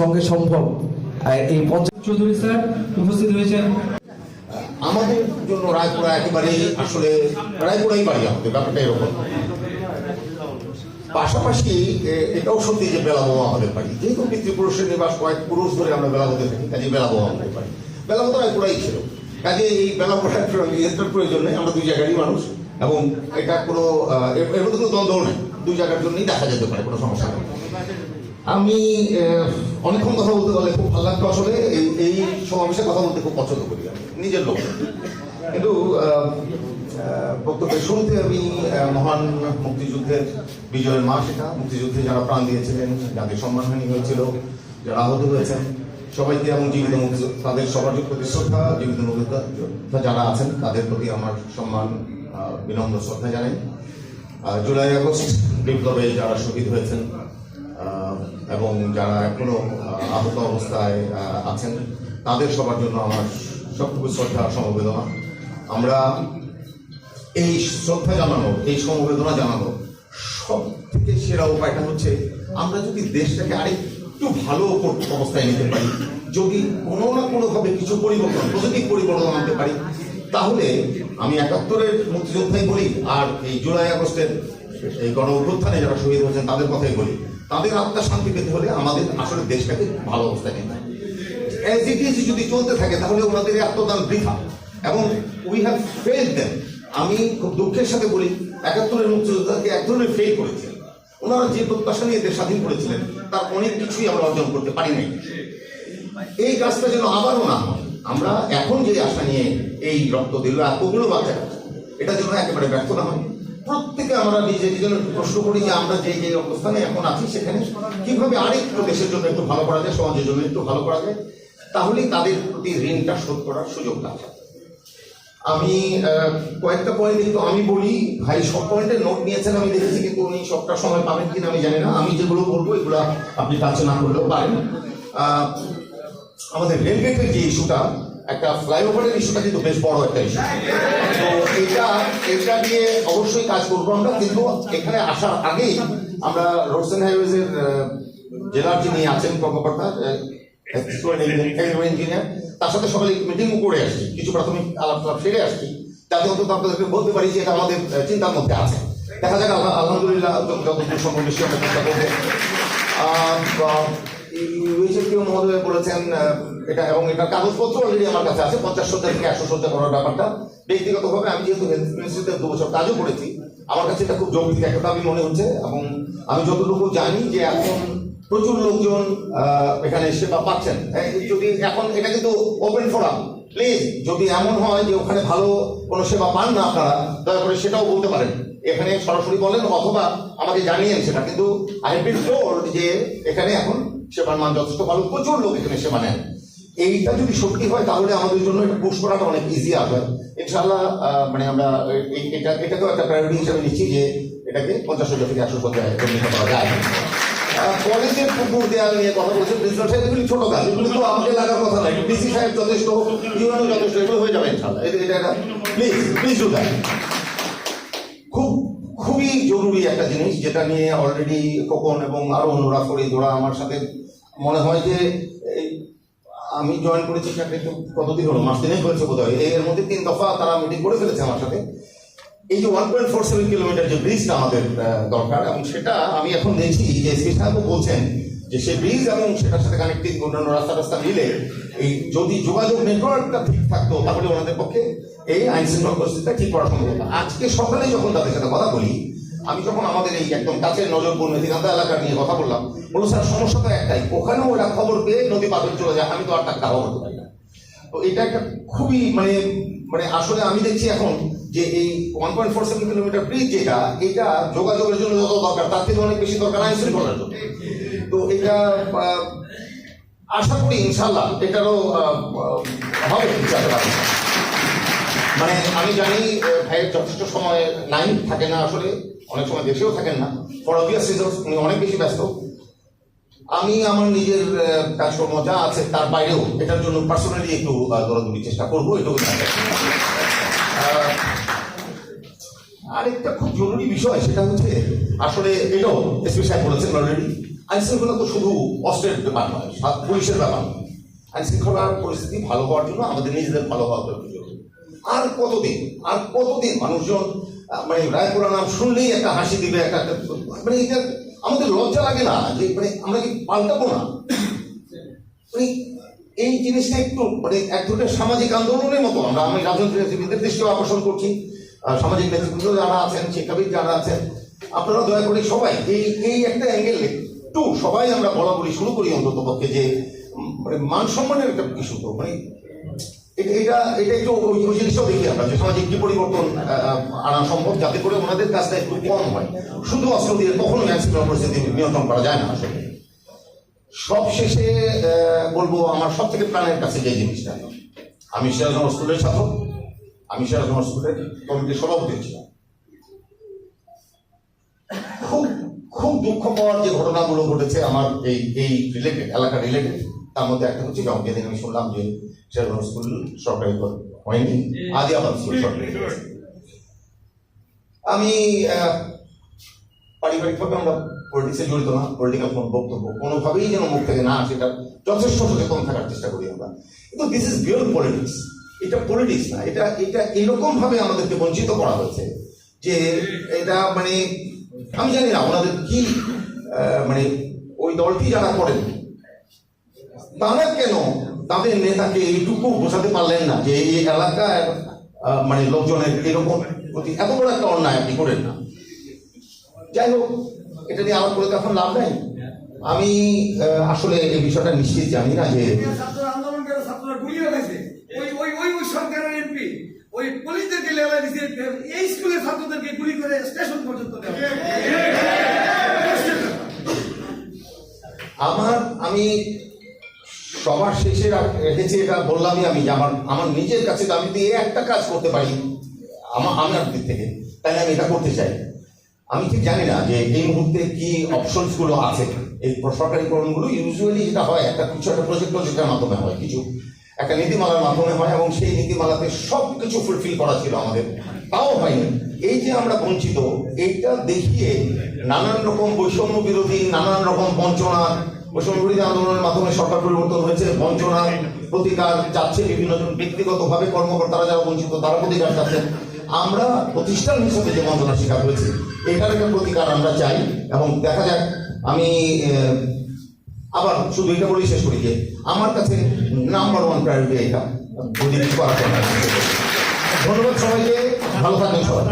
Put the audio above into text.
সঙ্গে সম্ভব। এই পঞ্চায়েত চৌধুরী স্যার উপস্থিত হয়েছেন। আমাদের জন্য রায়পুরা একেবারেই আসলে রায়পুরাই বাড়ি আমাদের ব্যাপারটা এরকম। পাশাপাশি এটাও সত্যি যে বেলাবো আমাদের বাড়ি। যেহেতু পিতৃপুরুষের নিবাস কয়েক পুরুষ ধরে আমরা বেলা বেলাবোতে থাকি কাজে বেলাবো আমাদের পারি বেলাবো তো রায়পুরাই ছিল। কাজে এই বেলাবোটার প্রয়োজন নেই আমরা দুই জায়গারই মানুষ এবং এটা কোনো এর মধ্যে কোনো দ্বন্দ্ব নেই। দুই জায়গার জন্যই দেখা যেতে পারে কোনো সমস্যা নেই। আমি অনেকক্ষণ কথা বলতে গেলে খুব ভালো লাগতো আসলে। এই এই সমাবেশে কথা বলতে খুব পছন্দ করি আমি, নিজের লোক। কিন্তু বক্তব্যের শুরুতে আমি মহান মুক্তিযুদ্ধের বিজয়ের মা এটা। মুক্তিযুদ্ধে যারা প্রাণ দিয়েছিলেন, যাদের সম্মানহানি হয়েছিল, যারা আহত হয়েছেন, সবাইকে এবং জীবিত মুক্তি, তাদের সবার প্রতি শ্রদ্ধা, জীবিত মুক্তিযোদ্ধা যারা আছেন, তাদের প্রতি আমার সম্মান বিনম্র শ্রদ্ধা জানাই। জুলাই আগস্ট বিপ্লবে যারা শহীদ হয়েছেন এবং যারা এখনও আহ, আহত অবস্থায় আছেন তাদের সবার জন্য আমার সবটুকু শ্রদ্ধা সমবেদনা। আমরা এই শ্রদ্ধা জানানো এই সমবেদনা জানানো সব থেকে সেরা উপায়টা হচ্ছে আমরা যদি দেশটাকে আরেকটু ভালো অবস্থায় নিতে পারি যদি কোনো না কোনোভাবে কিছু পরিবর্তন পজিটিভ পরিবর্তন আনতে পারি তাহলে আমি একাত্তরের মুক্তিযোদ্ধাই বলি আর এই জুলাই আগস্টের এই গণ অভ্যুত্থানে যারা শহীদ হয়েছেন, তাদের কথাই বলি। তাদের আত্মা শান্তি পেতে হলে আমাদের আসলে দেশটাকে ভালো অবস্থায় নিতে হবে। ইট যদি চলতে থাকে, তাহলে ওনাদের আত্মদান বৃথা। এবং উই হ্যাভ ফেল দেন আমি খুব দুঃখের সাথে বলি, একাত্তরের মুক্তিযোদ্ধাকে এক ধরনের ফেল করেছিলেন ওনারা যে প্রত্যাশা নিয়ে দেশ স্বাধীন করেছিলেন, তার অনেক কিছুই আমরা অর্জন করতে পারি নাই। এই কাজটা যেন আবারও না হয়, আমরা এখন যে আশা নিয়ে এই রক্ত দিল, এতগুলো বাচ্চা, এটা যেন একেবারে ব্যর্থ না হয়। প্রত্যেকে আমরা নিজে নিজের প্রশ্ন করি যে আমরা যে যে অবস্থানে এখন আছি সেখানে কীভাবে আরেকটু দেশের জন্য একটু ভালো করা যায়, সমাজের জন্য একটু ভালো করা যায়, তাহলেই তাদের প্রতি ঋণটা শোধ করার সুযোগ থাকে আমি কয়েকটা পয়েন্ট কিন্তু আমি বলি, ভাই, সব পয়েন্টে নোট নিয়েছেন, আমি দেখেছি কিন্তু উনি সবটা সময় পাবেন কিনা আমি জানি না। আমি যেগুলো বলব, এগুলো আপনি টাচে না করলেও পারেন। আমাদের রেলগেটের যে ইস্যুটা একটা ফ্লাইওভারের ইস্যুটা কিন্তু বেশ বড় একটা ইস্যু তো এটা এটা নিয়ে অবশ্যই কাজ করব আমরা, কিন্তু এখানে আসার আগেই আমরা রোডস অ্যান্ড হাইওয়েজের জেলার যিনি আছেন কর্মকর্তা ইঞ্জিনিয়ার তার সাথে সকালে মিটিংও করে আসছি। কিছু প্রাথমিক আলাপ সেরে আসছি। যাতে অন্তত আপনাদেরকে বলতে পারি যে এটা আমাদের চিন্তার মধ্যে আছে। দেখা যাক, আলহামদুলিল্লাহ যত- যতদূর করব। ইউএসএফপিও মহোদয় বলেছেন এটা এবং এটার কাগজপত্র অলরেডি আমার কাছে আছে পঞ্চাশ সজ্জা থেকে একশো সজ্জা করার ব্যাপারটা ব্যক্তিগতভাবে আমি যেহেতু হেলথ মিনিস্ট্রিতে দু বছর কাজও করেছি আমার কাছে এটা খুব যৌক্তিক একটা দাবি মনে হচ্ছে এবং আমি যতটুকু জানি যে এখন প্রচুর লোকজন এখানে সেবা পাচ্ছেন যদি এখন এটা কিন্তু ওপেন ফোরাম প্লিজ যদি এমন হয় যে ওখানে ভালো কোনো সেবা পান না আপনারা দয়া করে সেটাও বলতে পারেন এখানে সরাসরি বলেন অথবা আমাকে জানিয়েন সেটা কিন্তু আই হ্যাভ যে এখানে এখন সেবার মান যথেষ্ট ভালো। প্রচুর লোক এখানে সেবা নেন এইটা যদি সত্যি হয়, তাহলে আমাদের জন্য এটা পুশ করাটা অনেক ইজি হবে ইনশাআল্লাহ মানে আমরা এটা, এটাকেও একটা প্রায়োরিটি হিসেবে নিচ্ছি যে এটাকে পঞ্চাশ হাজার থেকে একশো পঞ্চাশ পরিণত করা যায়। কলেজের পুকুর দেওয়াল নিয়ে কথা বলছেন প্রিন্সিপাল সাহেব এগুলি ছোট কাজ, এগুলি তো আমাকে লাগার কথা নয় ডিসি সাহেব যথেষ্ট, ইউএনও যথেষ্ট, এগুলো হয়ে যাবে ইনশাআল্লাহ। এটা প্লিজ প্লিজ ডু জরুরি একটা জিনিস যেটা নিয়ে অলরেডি খোকন এবং আরও অন্যরা ফরিদ ওরা আমার সাথে মনে হয় যে আমি জয়েন করেছি চাকরি তো কতদিন হলো? মাস দিনেই হয়েছে বোধ হয় এর মধ্যে তিন দফা তারা মিটিং করে ফেলেছে আমার সাথে। এই যে one point four seven kilometre যে ব্রিজটা আমাদের দরকার এবং সেটা আমি এখন দেখছি যে এসপি সাহেবও বলছেন যে সেই ব্রিজ এবং সেটার সাথে কানেক্টিং অন্যান্য রাস্তা রাস্তা মিলে এই যদি যোগাযোগ নেটওয়ার্কটা ঠিক থাকতো, তাহলে ওনাদের পক্ষে এই আইন শৃঙ্খলা পরিস্থিতিটা ঠিক করা সম্ভব আজকে সকালে যখন তাদের সাথে কথা বলি আমি যখন আমাদের এই একদম কাছের নজরপুর মেদিনান্দা এলাকা নিয়ে কথা বললাম, বলল, স্যার, সমস্যা তো একটাই, ওখানেও ওরা খবর পেয়ে নদী হয়ে চলে যায়, আমি তো আর টাকা করতে পারি না তো এটা একটা খুবই মানে মানে আসলে আমি দেখছি এখন যে এই one point four seven kilometre bridge যেটা, এটা যোগাযোগের জন্য যত দরকার, তার থেকে অনেক বেশি দরকার আইন শৃঙ্খলার জন্য তো এটা আশা করি ইনশাল্লাহ এটারও হবে। মানে আমি জানি ভাইয়ের যথেষ্ট সময় নাই, থাকে না আসলে, অনেক সময় দেশেও থাকেন না, ফর অবভিয়াস রিজনস উনি অনেক বেশি ব্যস্ত। আমি আমার নিজের কাজকর্ম যা আছে তার বাইরেও এটার জন্য পার্সোনালি একটু দৌড়াদৌড়ি চেষ্টা করব, এটুকু আরেকটা খুব জরুরি বিষয়, সেটা হচ্ছে, আসলে এটাও এসপি সাহেব বলেছেন অলরেডি আইন শৃঙ্খলা তো শুধু অস্ত্রের ব্যাপার নয় পুলিশের ব্যাপার আইন শৃঙ্খলার পরিস্থিতি ভালো হওয়ার জন্য আমাদের নিজেদের ভালো হওয়া প্রয়োজন আর কতদিন? আর কতদিন মানুষজন মানে রায়পুরা নাম শুনলেই একটা হাসি দিবে, একটা মানে এটা আমাদের লজ্জা লাগে না যে মানে আমরা কি পাল্টাবো না? মানে এই জিনিসটা একটু মানে এক ধরনের সামাজিক আন্দোলনের মতো। আমরা, আমি রাজনৈতিক নেতৃবৃন্দের দৃষ্টিও আকর্ষণ করছি সামাজিক নেতৃবৃন্দ যারা আছেন, শিক্ষাবিদ যারা আছেন, আপনারা দয়া করে সবাই এই এই একটা অ্যাঙ্গেল একটু সবাই আমরা বলা বলি শুরু করি অন্তত পক্ষে যে মানে মান সম্মানের একটা ইস্যু তো মানে এটা এটা এটা একটু ওই ওই জিনিসটাও দেখি আমরা যে সামাজিক কি পরিবর্তন আনা সম্ভব যাতে করে ওনাদের কাজটা একটু কম হয়। শুধু অস্ত্র দিয়ে কখনো ম্যাক্সিমাম পরিস্থিতি নিয়ন্ত্রণ করা যায় না আসলে। সব শেষে আহ, বলব আমার সব থেকে প্রাণের কাছে যে জিনিসটা। আমি সিরাজনগর স্কুলের ছাত্র আমি সিরাজনগর স্কুলের কমিটির সভাপতি ছিলাম। খুব খুব দুঃখ পাওয়ার যে ঘটনাগুলো ঘটেছে আমার এই এই রিলেটেড এলাকা রিলেটেড তার মধ্যে একটা হচ্ছে যেমন যেদিন আমি শুনলাম যে সিরাজনগর স্কুল সরকারি হয়নি। আদিয়াবাদ স্কুল সরকারি আমি পারিবারিকভাবে আমরা পলিটিক্সে জড়িত না পলিটিক্যাল কোন বক্তব্য কোনোভাবেই যেন মুখ থেকে না আসে এটা যথেষ্ট সচেতন থাকার চেষ্টা করি আমরা। কিন্তু দিস ইজ বিয়ন্ড পলিটিক্স এটা পলিটিক্স না এটা এটা এরকম ভাবে আমাদেরকে বঞ্চিত করা হয়েছে যে এটা মানে আমি জানি না ওনাদের কি মানে ওই দলটি যারা করেন তারা কেন? তাদের নেতাকে এইটুকু বোঝাতে পারলেন না যে এই এলাকায় মানে লোকজনের এরকম প্রতি এত বড় একটা অন্যায় আপনি করেন না। যাই হোক এটা নিয়ে আমার করে তো এখন লাভ নাই। আমি আসলে এই বিষয়টা নিশ্চিত জানি না যে ওই ওই ওই ওই সরকারের এমপি ওই পুলিশদেরকে লেলা দিছে এই স্কুলের ছাত্রদেরকে গুলি করে স্টেশন পর্যন্ত আমার আমি সবার শেষে রাখ- রেখেছি এটা বললামই আমি যে আমার আমার নিজের কাছে তো আমি যদি একটা কাজ করতে পারি আমার আমার দিক থেকে তাহলে আমি এটা করতে চাই। আমি ঠিক জানি না যে এই মুহূর্তে কি অপশনসগুলো আছে। এই সরকারিকরণগুলো ইউজুয়ালি যেটা হয়, একটা কিছু একটা প্রজেক্ট প্রজেক্টের মাধ্যমে হয়, কিছু একটা নীতিমালার মাধ্যমে হয়, এবং সেই নীতিমালাতে সব কিছু ফুলফিল করা ছিল আমাদের। তাও হয়নি। এই যে আমরা বঞ্চিত, এইটা দেখিয়ে নানান রকম বৈষম্য বিরোধী, নানান রকম বঞ্চনা বৈষম্য আন্দোলনের মাধ্যমে সরকার পরিবর্তন হয়েছে, বঞ্চনা, প্রতিকার যাচ্ছে বিভিন্ন ব্যক্তিগতভাবে, কর্মকর্তারা যারা বঞ্চিত, তারা প্রতিকার চাচ্ছেন। আমরা প্রতিষ্ঠান হিসেবে যে বঞ্চনার শিকার হয়েছে, এটার একটা প্রতিকার আমরা চাই এবং দেখা যাক, আমি আবার শুধু এটা বলেই শেষ করি যে, আমার কাছে নাম্বার ওয়ান প্রায়োরিটি এটা। ধন্যবাদ সবাইকে, ভালো থাকবেন সবাই।